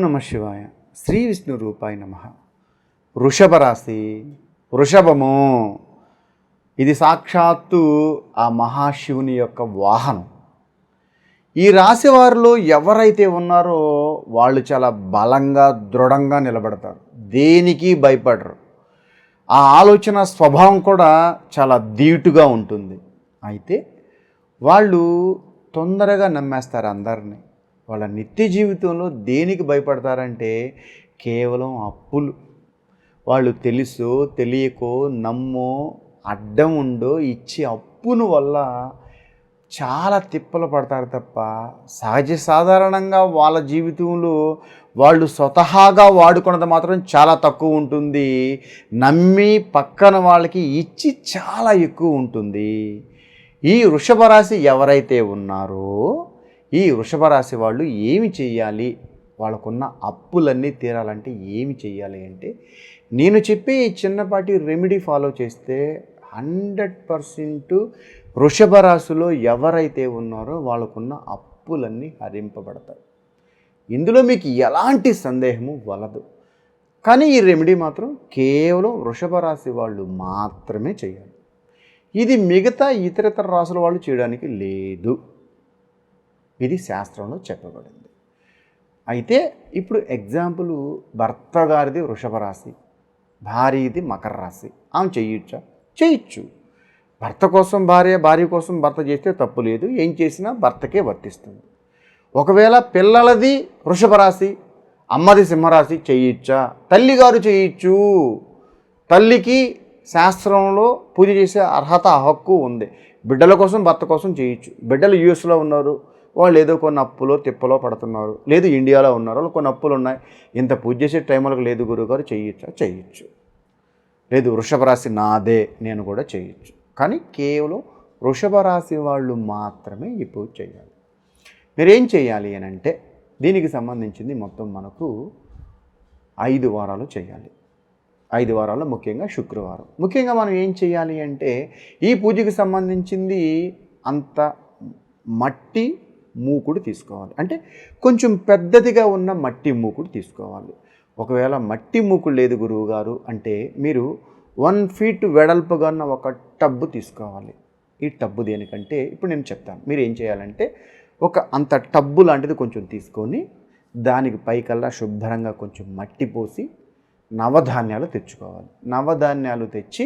నమ శివాయ. శ్రీ విష్ణు రూపాయ నమ. వృషభ రాశి వృషభము. ఇది సాక్షాత్తు ఆ మహాశివుని యొక్క వాహనం. ఈ రాశి వారిలో ఎవరైతే ఉన్నారో వాళ్ళు చాలా బలంగా దృఢంగా నిలబడతారు. దేనికి భయపడరు. ఆ ఆలోచన స్వభావం కూడా చాలా ధీటుగా ఉంటుంది. అయితే వాళ్ళు తొందరగా నమ్మేస్తారు అందరినీ. వాళ్ళ నిత్య జీవితంలో దేనికి భయపడతారంటే కేవలం అప్పులు. వాళ్ళు తెలుసో తెలియకో నమ్మో అడ్డం ఉండో ఇచ్చే అప్పును వల్ల చాలా తిప్పలు పడతారు తప్ప సహజ సాధారణంగా వాళ్ళ జీవితంలో వాళ్ళు స్వతహాగా వాడుకున్నది మాత్రం చాలా తక్కువ ఉంటుంది. నమ్మి పక్కన వాళ్ళకి ఇచ్చి చాలా ఎక్కువ ఉంటుంది. ఈ వృషభ రాశి ఎవరైతే ఉన్నారో ఈ వృషభ రాశి వాళ్ళు ఏమి చేయాలి వాళ్ళకున్న అప్పులన్నీ తీరాలంటే ఏమి చేయాలి అంటే నేను చెప్పే ఈ చిన్నపాటి రెమెడీ ఫాలో చేస్తే హండ్రెడ్ పర్సెంట్ వృషభ రాశిలో ఎవరైతే ఉన్నారో వాళ్ళకున్న అప్పులన్నీ హరింపబడతాయి. ఇందులో మీకు ఎలాంటి సందేహము వలదు. కానీ ఈ రెమెడీ మాత్రం కేవలం వృషభ రాశి వాళ్ళు మాత్రమే చేయాలి ఇది మిగతా ఇతరితర రాసుల వాళ్ళు చేయడానికి లేదు. ఇది శాస్త్రంలో చెప్పబడింది. అయితే ఇప్పుడు ఎగ్జాంపుల్ భర్త గారిది వృషభ రాశి భార్యది మకర రాశి. ఆమె చేయొచ్చా? చేయొచ్చు. భర్త కోసం భార్య భార్య కోసం భర్త చేస్తే తప్పు లేదు. ఏం చేసినా భర్తకే వర్తిస్తుంది. ఒకవేళ పిల్లలది వృషభ రాశి అమ్మది సింహరాశి చేయొచ్చా? తల్లిగారు చేయొచ్చు. తల్లికి శాస్త్రంలో పూజ చేసే అర్హత హక్కు ఉంది. బిడ్డల కోసం భర్త కోసం చేయొచ్చు. బిడ్డలు యూఎస్లో ఉన్నారు. వాళ్ళు ఏదో కొన్ని అప్పులో తిప్పలో పడుతున్నారు. లేదు ఇండియాలో ఉన్నారు. వాళ్ళు కొన్ని అప్పులు ఉన్నాయి. ఇంత పూజ చేసే టైంలకు లేదు గురువుగారు చేయొచ్చా చేయొచ్చు లేదు వృషభ రాశి నాదే నేను కూడా చేయొచ్చు కానీ కేవలం వృషభ రాశి వాళ్ళు మాత్రమే ఈ పూజ చేయాలి. మీరేం చేయాలి అని అంటే దీనికి సంబంధించింది మొత్తం మనకు ఐదు వారాలు చేయాలి. ఐదు వారాల్లో ముఖ్యంగా శుక్రవారం. ముఖ్యంగా మనం ఏం చేయాలి అంటే ఈ పూజకి సంబంధించింది అంత మట్టి మూకుడు తీసుకోవాలి. అంటే కొంచెం పెద్దదిగా ఉన్న మట్టి మూకుడు తీసుకోవాలి. ఒకవేళ మట్టి మూకుడు లేదు గురువు గారు అంటే మీరు వన్ ఫీట్ వెడల్పుగా ఉన్న ఒక టబ్బు తీసుకోవాలి. ఈ టబ్బు దేనికంటే ఇప్పుడు నేను చెప్తాను. మీరు ఏం చేయాలంటే ఒక అంత టబ్బు లాంటిది కొంచెం తీసుకొని దానికి పైకల్లా శుభ్రంగా కొంచెం మట్టి పోసి నవధాన్యాలు తెచ్చుకోవాలి. నవధాన్యాలు తెచ్చి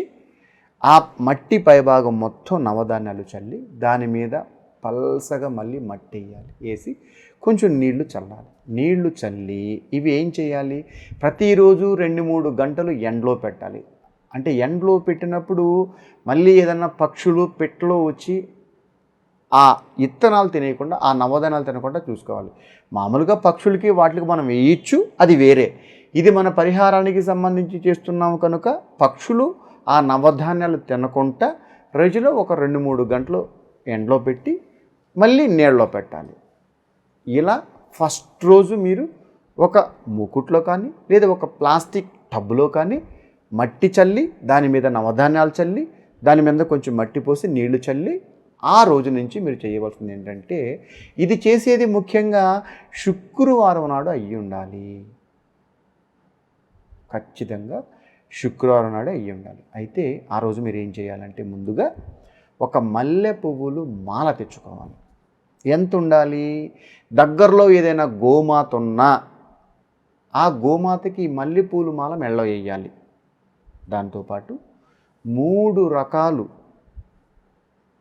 ఆ మట్టి పైభాగం మొత్తం నవధాన్యాలు చల్లి దాని మీద పల్సగా మళ్ళీ మట్టి వేయాలి వేసి కొంచెం నీళ్ళు చల్లాలి. నీళ్ళు చల్లి ఇవి ఏం చేయాలి? ప్రతిరోజు రెండు మూడు గంటలు ఎండలో పెట్టాలి. అంటే ఎండలో పెట్టినప్పుడు మళ్ళీ ఏదన్నా పక్షులు పెట్లో వచ్చి ఆ ఇత్తనాలు తినేయకుండా ఆ నవధాన్యాలు తినకుండా చూసుకోవాలి. మామూలుగా పక్షులకి వాటికి మనం వేయచ్చు అది వేరే. ఇది మన పరిహారానికి సంబంధించి చేస్తున్నాము కనుక పక్షులు ఆ నవధాన్యాలు తినకుండా రోజులో ఒక రెండు మూడు గంటలు ఎండలో పెట్టి మళ్ళీ నీళ్ళలో పెట్టాలి. ఇలా ఫస్ట్ రోజు మీరు ఒక ముకుట్లో కానీ లేదా ఒక ప్లాస్టిక్ టబ్లో కానీ మట్టి చల్లి దాని మీద నవధాన్యాలు చల్లి దాని మీద కొంచెం మట్టి పోసి నీళ్ళు చల్లి ఆ రోజు నుంచి మీరు చేయవలసింది ఏంటంటే ఇది చేసేది ముఖ్యంగా శుక్రవారం నాడు అయ్యి ఉండాలి. ఖచ్చితంగా శుక్రవారం నాడే అయ్యి ఉండాలి. అయితే ఆ రోజు మీరు ఏం చేయాలంటే ముందుగా ఒక మల్లె పువ్వులు మాల తెచ్చుకోవాలి. ఎంత ఉండాలి దగ్గరలో ఏదైనా గోమాత ఉన్నా ఆ గోమాతకి మల్లెపూలు మాల మెళ్ళ వేయాలి దాంతోపాటు మూడు రకాలు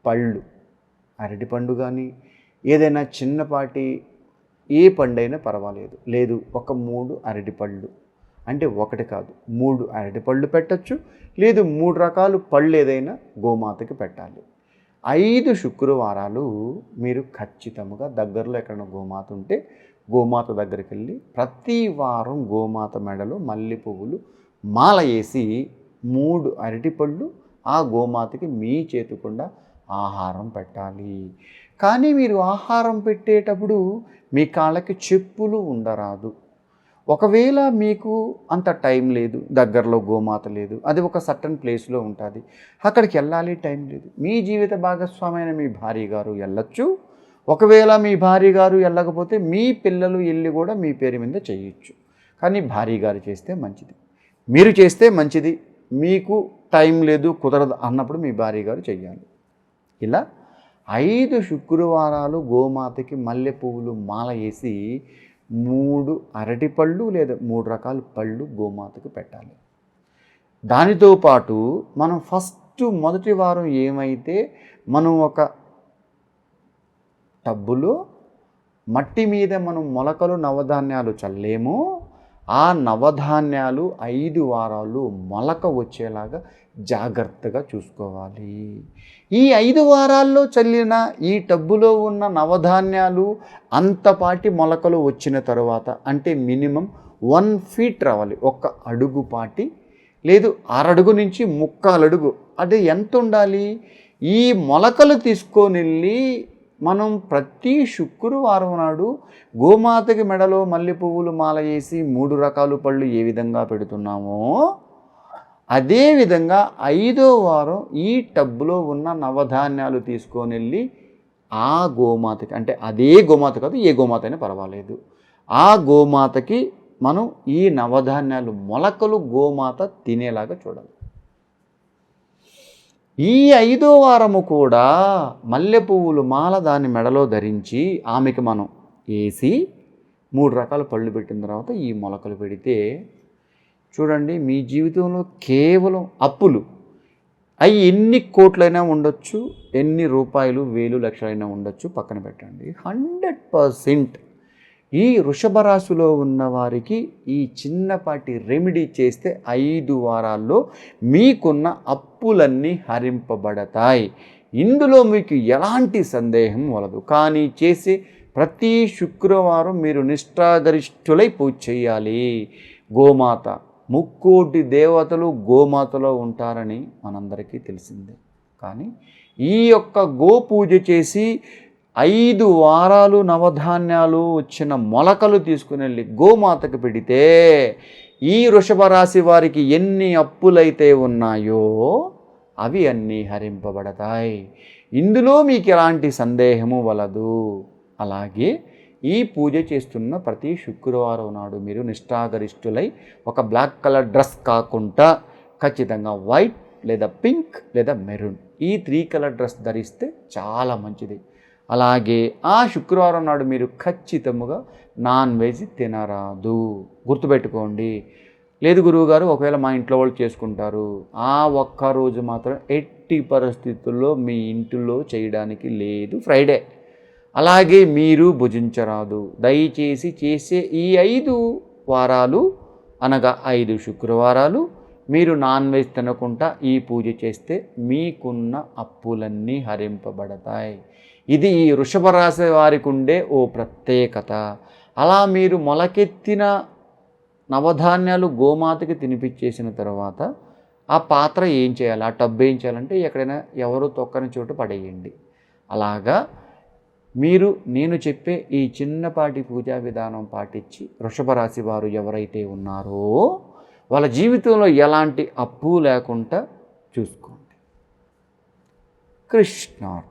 పళ్ళు. అరటిపండు కానీ ఏదైనా చిన్నపాటి ఏ పండైనా పర్వాలేదు. లేదు ఒక మూడు అరటిపళ్ళు అంటే ఒకటి కాదు మూడు అరటిపళ్ళు పెట్టచ్చు. లేదు మూడు రకాలు పళ్ళు ఏదైనా గోమాతకి పెట్టాలి. ఐదు శుక్రవారాలు మీరు ఖచ్చితంగా దగ్గరలో ఎక్కడైనా గోమాత ఉంటే గోమాత దగ్గరికి వెళ్ళి ప్రతి వారం గోమాత మెడలో మల్లె పువ్వులు మాల వేసి మూడు అరటిపళ్ళు ఆ గోమాతకి మీ చేతుకుండా ఆహారం పెట్టాలి. కానీ మీరు ఆహారం పెట్టేటప్పుడు మీ కాళ్ళకి చెప్పులు ఉండరాదు. ఒకవేళ మీకు అంత టైం లేదు దగ్గరలో గోమాత లేదు అది ఒక సర్టన్ ప్లేస్లో ఉంటుంది అక్కడికి వెళ్ళాలి టైం లేదు. మీ జీవిత భాగస్వామైన మీ భార్య గారు వెళ్ళొచ్చు. ఒకవేళ మీ భార్య గారు వెళ్ళకపోతే మీ పిల్లలు వెళ్ళి కూడా మీ పేరు మీద చేయొచ్చు. కానీ భార్య గారు చేస్తే మంచిది. మీరు చేస్తే మంచిది. మీకు టైం లేదు కుదరదు అన్నప్పుడు మీ భార్య గారు చెయ్యాలి. ఇలా ఐదు శుక్రవారాలు గోమాతకి మల్లె పువ్వులు మాల వేసి మూడు అరటి పళ్ళు లేదా మూడు రకాల పళ్ళు గోమాతకు పెట్టాలి. దానితో పాటు మనం ఫస్ట్ మొదటి వారం ఏమైతే మనం ఒక టబ్బులో మట్టి మీద మనం మొలకలు నవధాన్యాలు చల్లేమో ఆ నవధాన్యాలు ఐదు వారాలు మొలక వచ్చేలాగా జాగ్రత్తగా చూసుకోవాలి. ఈ ఐదు వారాల్లో చల్లిన ఈ టబ్బులో ఉన్న నవధాన్యాలు అంతపాటి మొలకలు వచ్చిన తర్వాత అంటే మినిమం వన్ ఫీట్ రావాలి. ఒక్క అడుగు పాటి లేదు అరడుగు నుంచి ముక్కాలడుగు. అది ఎంత ఉండాలి ఈ మొలకలు తీసుకొని వెళ్ళి మనం ప్రతి శుక్రవారం నాడు గోమాతకి మెడలో మల్లె పువ్వులు మాల వేసి మూడు రకాల పళ్ళు ఏ విధంగా పెడుతున్నామో అదేవిధంగా ఐదో వారం ఈ టబ్బులో ఉన్న నవధాన్యాలు తీసుకొని వెళ్ళి ఆ గోమాతకి అంటే అదే గోమాత కాదు ఏ గోమాత అయినా పర్వాలేదు. ఆ గోమాతకి మనం ఈ నవధాన్యాలు మొలకలు గోమాత తినేలాగా చూడాలి. ఈ ఐదో వారము కూడా మల్లె పువ్వులు మాల దాని మెడలో ధరించి ఆమెకి మనం వేసి మూడు రకాల పళ్ళు పెట్టిన తర్వాత ఈ మొలకలు పెడితే చూడండి మీ జీవితంలో కేవలం అప్పులు. అవి ఎన్ని కోట్లైనా ఉండొచ్చు ఎన్ని రూపాయలు వేలు లక్షలైనా ఉండొచ్చు పక్కన పెట్టండి. హండ్రెడ్ పర్సెంట్ ఈ వృషభ రాశిలో ఉన్న వారికి ఈ చిన్నపాటి రెమెడీ చేస్తే ఐదు వారాల్లో మీకున్న అప్పులన్నీ హరింపబడతాయి. ఇందులో మీకు ఎలాంటి సందేహం వలదు. కానీ చేసే ప్రతి శుక్రవారం మీరు నిష్ఠాగరిష్ఠులై పూజ చేయాలి. గోమాత ముక్కోటి దేవతలు గోమాతలో ఉంటారని మనందరికీ తెలిసిందే. కానీ ఈ యొక్క గో పూజ చేసి ఐదు వారాలు నవధాన్యాలు వచ్చిన మొలకలు తీసుకుని వెళ్ళి గోమాతకు పెడితే ఈ వృషభ రాశి వారికి ఎన్ని అప్పులైతే ఉన్నాయో అవి అన్నీ హరింపబడతాయి. ఇందులో మీకు ఎలాంటి సందేహము వలదు. అలాగే ఈ పూజ చేస్తున్న ప్రతి శుక్రవారం నాడు మీరు నిష్ఠాగరిష్ఠులై ఒక బ్లాక్ కలర్ డ్రెస్ కాకుండా ఖచ్చితంగా వైట్ లేదా పింక్ లేదా మెరూన్ ఈ త్రీ కలర్ డ్రెస్ ధరిస్తే చాలా మంచిది. అలాగే ఆ శుక్రవారం నాడు మీరు ఖచ్చితముగా నాన్ వెజ్ తినరాదు. గుర్తుపెట్టుకోండి. లేదు గురువుగారు ఒకవేళ మా ఇంట్లో వాళ్ళు చేసుకుంటారు. ఆ ఒక్క రోజు మాత్రం ఎట్టి పరిస్థితుల్లో మీ ఇంటిలో చేయడానికి లేదు ఫ్రైడే. అలాగే మీరు భుజించరాదు. దయచేసి చేసే ఈ ఐదు వారాలు అనగా ఐదు శుక్రవారాలు మీరు నాన్ వెజ్ తినకుండా ఈ పూజ చేస్తే మీకున్న అప్పులన్నీ హరింపబడతాయి. ఇది ఈ వృషభ రాశి వారికి ఉండే ఓ ప్రత్యేకత. అలా మీరు మొలకెత్తిన నవధాన్యాలు గోమాతకి తినిపించేసిన తర్వాత ఆ పాత్ర ఏం చేయాలి? ఆ టబ్ ఏం చేయాలంటే ఎక్కడైనా ఎవరు తొక్కని చోటు పడేయండి. అలాగా మీరు నేను చెప్పే ఈ చిన్నపాటి పూజా విధానం పాటించి వృషభ రాశి వారు ఎవరైతే ఉన్నారో వాళ్ళ జీవితంలో ఎలాంటి అప్పు లేకుండా చూసుకోండి. కృష్ణార్